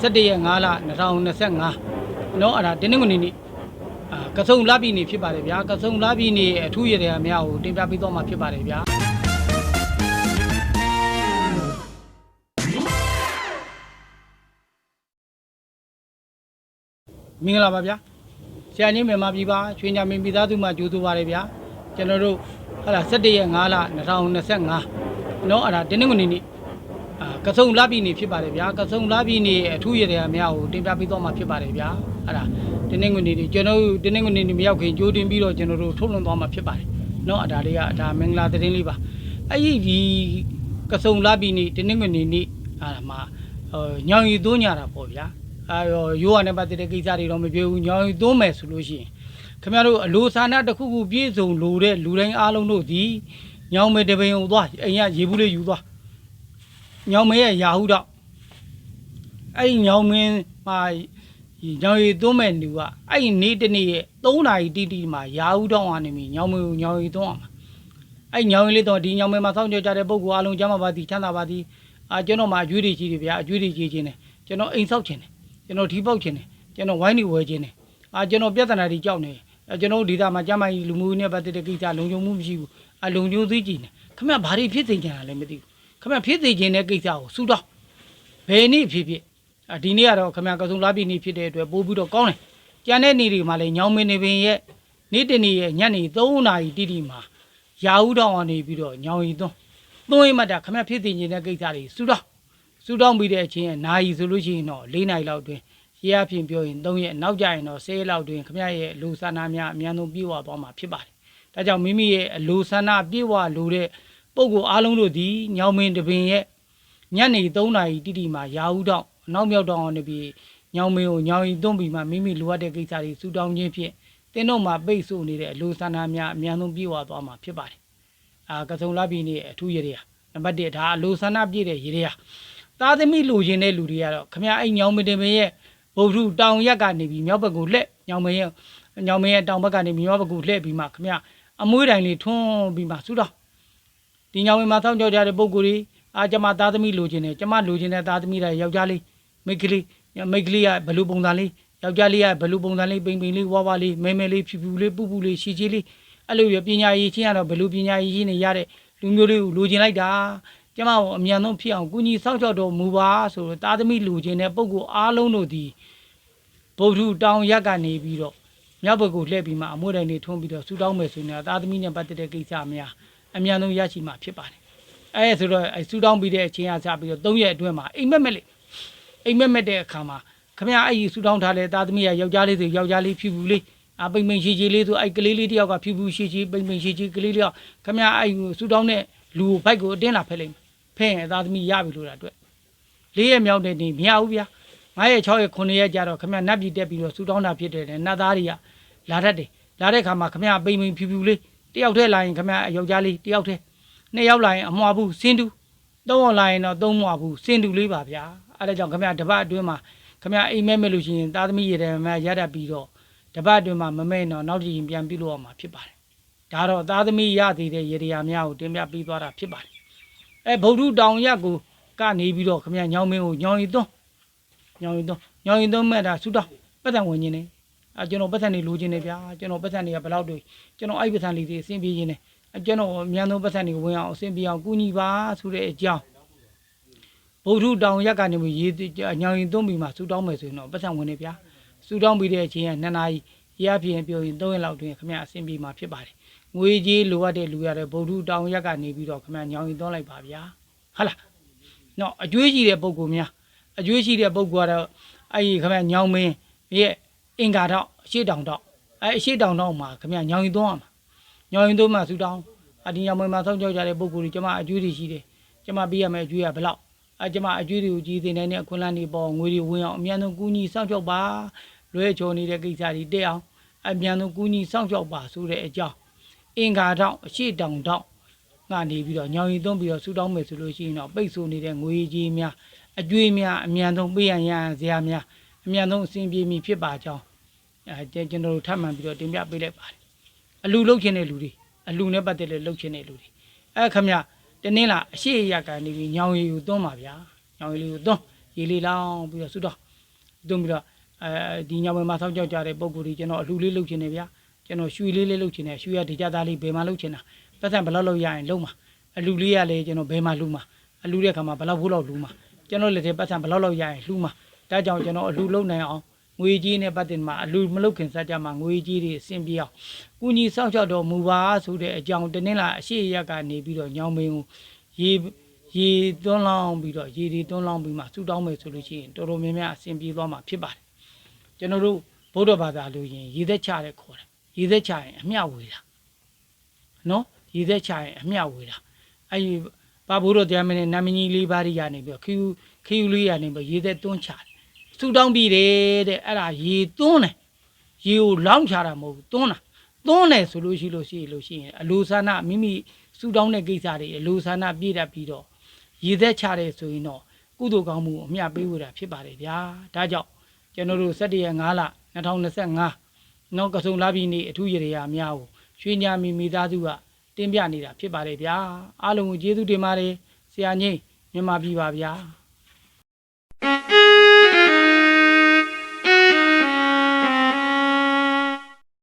17ရက်5လ2025เนาะအဲ့ဒါတင်းနေကုန်နေနေ့အာကဆုံလပြည်နေဖြစ်ပါတယ်ဗျာကဆုံလပြည်နေအထူးရတဲ့အများကိုတင်ပြပေးတော့မှာဖြစ်ပါတယ်ဗျာမင်္ဂလာပါဗျာဆရာကြီးမြန်မာပြည်ပါချွေညာမင်းပြည်သားစုမှကြိုးဆိုပါရဗျာကျွန်တော်တို့ဟာလာ17ရက်5လ2025เนาะအဲ့ဒါတင်းနေကုန်နေနေ့ အာ ကဆုံလပြည်နေဖြစ်ပါတယ်ဗျာကဆုံလပြည်နေအထူးရတဲ့အများကိုတင်ပြပေးတော့မှာဖြစ်ပါတယ်ဗျာအဲ့ဒါတင်းနေငွေနေတွေကျွန်တော်တို့တင်းနေငွေနေတွေမရောက်ခင်ကြိုးတင်ပြီးတော့ကျွန်တော်တို့ထုတ်လွှင့်သွားမှာဖြစ်ပါတယ်เนาะအဒါလေးကဒါမင်္ဂလာသတင်းလေးပါအဲ့ဒီဒီကဆုံလပြည်နေတင်းနေငွေနေနေအာမှာဟိုညောင်ရီသွင်းညာတာပေါ့ဗျာအာရောရိုးရနဲ့ပတ်သက်တဲ့ကိစ္စတွေတော့မပြောဘူးညောင်ရီသွင်းမယ်ဆိုလို့ရှိရင်ခင်ဗျားတို့အလိုဆန္ဒတစ်ခုခုပြည့်စုံလို့တဲ့လူတိုင်းအားလုံးတို့ဒီညောင်မဲတပိန်ကိုသွားအိမ်ကရေဘူးလေးယူသွား ညောင်မင်းရဲ့ယာဟုတော့အဲ့ဒီညောင်မင်းမှာညောင်ရီသွန်းမဲ့လူကအဲ့ဒီနေ့တစ်နေ့ရဲ့3နာရီတိတိမှာယာဟုတော့ကနေပြီညောင်မင်းကိုညောင်ရီသွန်းအောင်အဲ့ညောင်ရီလေးတော့ဒီညောင်မင်းမှာစောင့်ကြကြတဲ့ပုံကအလုံးကျမ်းပါပါသည်ချမ်းသာပါသည်အာကျွန်တော်မှာအကျွေးတွေကြီးတယ်ဗျာအကျွေးတွေကြီးခြင်းတယ်ကျွန်တော်အိမ်ဆောက်ခြင်းတယ်ကျွန်တော်ဒီပေါက်ခြင်းတယ်ကျွန်တော်ဝိုင်းနေဝယ်ခြင်းတယ်အာကျွန်တော်ပြဿနာတွေကြောက်နေတယ်ကျွန်တော်ဒေသမှာကျမ်းမာရေးလူမှုရေးနဲ့ပတ်သက်တဲ့ကိစ္စလုံခြုံမှုမရှိဘူးအလုံခြုံသိကြည့်နေခမဘာတွေဖြစ်နေကြတာလဲမသိဘူး ခမဖြစ်သေးခြင်းတဲ့ကိစ္စကိုစူတော့ဘယ်နေ့ဖြစ်ဖြစ်အဒီနေ့ကတော့ခမကစုံလာပြီနေ့ဖြစ်တဲ့အတွက်ပို့ပြီးတော့ကောင်းတယ်ကျန်တဲ့နေ့တွေမှာလည်းညောင်မင်းနေပင်ရဲ့နေ့တနေ့ရဲ့ညနေ3နာရီတိတိမှာရာဟုတောင်းအောင်နေပြီးတော့ညောင်ရီသွန်းသွန်းရင်မှတာခမဖြစ်သေးခြင်းတဲ့ကိစ္စတွေစူတော့စူတော့ပြီးတဲ့အချိန်ရဲ့နာရီဆိုလို့ရှိရင်တော့4နာရီလောက်တွင်ရေအဖြစ်ပြောရင်3ရက်နောက်ကျရင်တော့10ရက်လောက်တွင်ခမရဲ့လူဆန္ဒများအများဆုံးပြေဝသွားမှာဖြစ်ပါတယ်ဒါကြောင့်မိမိရဲ့အလိုဆန္ဒပြေဝလိုတဲ့ ပုဂ္ဂိုလ်အားလုံးတို့သည်ညောင်မင်းတပင်ရဲ့ညနေ3နာရီတိတိမှာရာဟုတောင်းအနောက်မြောက်တောင်းအောင်နေပြီးညောင်မင်းကိုညောင်ရီသွန်းပြီးမှမိမိလိုအပ်တဲ့ကိစ္စတွေစူတောင်းခြင်းဖြင့်တင်းတို့မှာပိတ်ဆို့နေတဲ့အလိုဆန္ဒများအများဆုံးပြေဝသွားမှာဖြစ်ပါတယ်။အာကစုံလာပြီနေအထူးရရေနံပါတ်1ဒါအလိုဆန္ဒပြည့်တဲ့ရေရေသားသမီးလူချင်းတဲ့လူတွေကတော့ခမအိမ်ညောင်မင်းတပင်ရဲ့ဗုဒ္ဓတောင်ရက်ကနေပြီးမြောက်ဘက်ကိုလှည့်ညောင်မင်းရဲ့ညောင်မင်းရဲ့တောင်ဘက်ကနေမြောက်ဘက်ကိုလှည့်ပြီးမှခမအမွှေးတိုင်လေးထွန်းပြီးမှစူတောင်း ဒီညောင်ဝင်မှာစောင့်ကြောက်ကြတဲ့ပုံကိုယ်ကြီးအာကျမသားသမီးလိုချင်တယ်ကျမလိုချင်တဲ့သားသမီးတွေယောက်ျားလေးမိန်းကလေးမိန်းကလေးကဘလူပုံစံလေးယောက်ျားလေးကဘလူပုံစံလေးပိန်ပိန်လေးဝါဝါလေးမဲမဲလေးဖြူဖြူလေးပူပူလေးရှည်ရှည်လေးအဲ့လိုရပညာရည်ချင်းကတော့ဘလူပညာရည်ချင်းနေရတဲ့လူမျိုးလေးကိုလိုချင်လိုက်တာကျမကိုအမြန်ဆုံးဖြစ်အောင်ကုညီစောင့်ကြောက်တော်မူပါဆိုတော့သားသမီးလိုချင်တဲ့ပုံကိုအားလုံးတို့ဒီဗုဒ္ဓတောင်ရက်ကနေပြီးတော့မြောက်ဘက်ကိုလှည့်ပြီးမှအမွှေးတိုင်တွေထွန်းပြီးတော့ဆူတောင်းမယ်ဆိုရင်သားသမီးနဲ့ပတ်သက်တဲ့ကိစ္စများ အမြန်ဆုံးရရှိမှာဖြစ်ပါတယ်အဲဆိုတော့အဲဆူတောင်းပြီးတဲ့အချိန်အစပြီးတော့၃ရက်အတွင်းမှာအိမ်မက်မက်လေးအိမ်မက်မက်တဲ့အခါမှာခမရအဲ့ဒီဆူတောင်းထားတဲ့သားသမီးရယောက်ျားလေးဆိုယောက်ျားလေးဖြူဖြူလေးအပိမ့်ပိမ့်ရှိရှိလေးဆိုအဲ့ကလေးလေးတယောက်ကဖြူဖြူရှိရှိပိမ့်ပိမ့်ရှိရှိကလေးလေးကခမရအဲ့ဆူတောင်းတဲ့လူကိုဘိုက်ကိုအတင်းလာဖက်လိုက်ဖဲရင်သားသမီးရပြီလို့တာအတွက်လေးရက်မြောက်တဲ့နေ့မရဘူးဗျာ9ရက်6ရက်9ရက်ကြာတော့ခမရနတ်ပြည်တက်ပြီးတော့ဆူတောင်းတာဖြစ်တယ်နတ်သားတွေကလာတတ်တယ်လာတဲ့ခါမှာခမရပိမ့်ပိမ့်ဖြူဖြူလေး တယောက်တည်းလာရင်ခမယောက်ျားလေးတယောက်တည်းနှစ်ယောက်လာရင်အမွှာဘူးစင်တူသုံးယောက်လာရင်တော့သုံးမွှာဘူးစင်တူလေးပါဗျာအဲဒါကြောင့်ခမတပတ်အတွင်းမှာခမအိမ်မဲမဲ့လို့ရှိရင်သားသမီးရတဲ့မရတတ်ပြီးတော့တပတ်အတွင်းမှာမမဲ့တော့နောက်တစ်ရင်ပြန်ပြုလို့ရမှာဖြစ်ပါတယ်ဒါတော့သားသမီးရသေးတဲ့ရေရာများကိုတင်ပြပြီးသွားတာဖြစ်ပါတယ်အဲဗုဒ္ဓတောင်ရက်ကိုကနေပြီးတော့ခမညောင်းမင်းကိုညောင်းရီသွန်းညောင်းရီသွန်းညောင်းရီသွန်းမဲ့တာဆူတော့ပတ်သက်ဝင်နေတယ် အဲကျွန်တော်ပတ်သက်နေလိုချင်နေဗျာကျွန်တော်ပတ်သက်နေကဘယ်လောက်တွေကျွန်တော်အဲ့ဒီပတ်စံလေးတွေအဆင်ပြေခြင်းနဲ့ကျွန်တော်အမြန်ဆုံးပတ်စံတွေဝင်အောင်အဆင်ပြေအောင်ကူညီပါဆိုတဲ့အကြောင်းဗုဒ္ဓတောင်ရက်ကနေပြီးရေညောင်ရင်သွန်းပြီးမှဆူတောင်းမယ်ဆိုရင်တော့ပတ်စံဝင်နေဗျာဆူတောင်းပြီးတဲ့အချိန်ကနှစ်နာရီရပြင်းပြောရင်၃ရက်လောက်တွင်ခမရအဆင်ပြေမှာဖြစ်ပါတယ်ငွေကြီးလိုအပ်တဲ့လူရတဲ့ဗုဒ္ဓတောင်ရက်ကနေပြီးတော့ခမရညောင်ရင်သွန်းလိုက်ပါဗျာဟုတ်လားနော်အကျွေးရှိတဲ့ပုံကူများအကျွေးရှိတဲ့ပုံကူကတော့အဲ့ဒီခမရညောင်မင်းရဲ့ အင်္ဂါတော့အရှိတောင်တော့အဲအရှိတောင်တော့မှာခင်ဗျညောင်ရင်သွန်းရမှာညောင်ရင်သွန်းမှာဆူတောင်းအဒီညောင်မွေမှာစောင့်ကြောက်ကြတဲ့ပုံကိုယ်ကြီးကျမအကျွေးတွေရှိတယ်ကျမပေးရမယ်အကျွေးကဘယ်လောက်အဲကျမအကျွေးတွေကိုကြီးသိနေတဲ့အခွင့်အလမ်းတွေပေါ်ငွေတွေဝင်အောင်အမြန်ဆုံးကူညီစောင့်ကြောက်ပါလွဲချော်နေတဲ့ကိစ္စတွေတက်အောင်အမြန်ဆုံးကူညီစောင့်ကြောက်ပါဆိုတဲ့အကြောင်းအင်္ဂါတော့အရှိတောင်တော့ကနေပြီးတော့ညောင်ရင်သွန်းပြီးတော့ဆူတောင်းမယ်ဆိုလို့ရှိရင်တော့ပိတ်ဆို့နေတဲ့ငွေကြီးများအကျွေးများအမြန်ဆုံးပေးရန်ရန်ဇရာများ အမြန်ဆုံးအစဉ်ပြေမီဖြစ်ပါကြောင်းအဲကျွန်ကျွန်တော်တို့ထပ်မံပြီးတော့တင်ပြပေးလိုက်ပါတယ်အလူလုတ်ခြင်းတဲ့လူတွေအလူနဲ့ပတ်သက်တဲ့လုတ်ခြင်းတဲ့လူတွေအဲခမရတနင်္လာအရှိရကနေပြီးညောင်ရည်ကိုသွန်းပါဗျာညောင်ရည်လေးကိုသွန်းရေလေးလောင်းပြီးတော့ဆုတော့သွင်းပြီးတော့အဲဒီညောင်ဝင်မှာဆောက်ကြောက်ကြတဲ့ပုံကိုယ်ကြီးကျွန်တော်အလှလေးလုပ်ချင်တယ်ဗျာကျွန်တော်ရွှေလေးလေးလုပ်ချင်တယ်ရွှေရဒီကြသားလေးဘယ်မှာလုပ်ချင်တာပတ်စံဘယ်လောက်လောက်ရရင်လုံးမှာအလှလေးရလေကျွန်တော်ဘယ်မှာလှူမှာအလှတဲ့ခါမှာဘယ်လောက်ဖို့လောက်လှူမှာကျွန်တော်လက်ထဲပတ်စံဘယ်လောက်လောက်ရရင်လှူမှာ ဒါကြောင့်ကျွန်တော်အလှလုံးနိုင်အောင်ငွေကြီးနဲ့ပတ်သက်မှာအလှမလုပ်ခင်စကြမှာငွေကြီးတွေအဆင်ပြေအောင်ကုညီဆောက်ရှောက်တော်မူပါဆိုတဲ့အကြောင်းတနင်္လာအရှိရက်ကနေပြီးတော့ညောင်မင်းကိုရေရေသွန်းလောင်းပြီးတော့ရေတွေသွန်းလောင်းပြီးမှဆူတောင်းမယ်ဆိုလို့ရှိရင်တော်တော်များများအဆင်ပြေသွားမှာဖြစ်ပါတယ်ကျွန်တော်တို့ဗုဒ္ဓဘာသာလို့ရင်ရေသက်ချတဲ့ခေါ်တယ်ရေသက်ချရင်အမျှဝေတာနော်ရေသက်ချရင်အမျှဝေတာအဲဒီဘာဘုရောတရားမင်းနဲ့နာမည်ကြီးလေးပါးတွေရနေပြီးတော့ခီယူခီယူလေးရနေပြီးရေသက်သွန်းချတယ် ဆူတောင်းပြီးတယ်တဲ့အဲ့ဒါရေသွန်းတယ်ရေကိုလောင်းချတာမဟုတ်ဘူးသွန်းတာသွန်းတယ်ဆိုလို့ရှိလို့ရှိလို့ရှိရင်အလိုဆန္ဒမိမိဆူတောင်းတဲ့ကိစ္စတွေအလိုဆန္ဒပြည့်တတ်ပြီးတော့ရည်သက်ချတယ်ဆိုရင်တော့ကုသိုလ်ကောင်းမှုကိုအမျှပေးဝတာဖြစ်ပါတယ်ဗျာဒါကြောင့်ကျွန်တော်တို့17ရက်5လ2025နောက်ကဆုံလာပြီနေ့အထူးရရများကိုရွှေညာမီမိသားစုကတင်ပြနေတာဖြစ်ပါတယ်ဗျာအားလုံးကိုကျေးဇူးတင်ပါတယ်ဆရာကြီးမြန်မာပြည်ပါဗျာ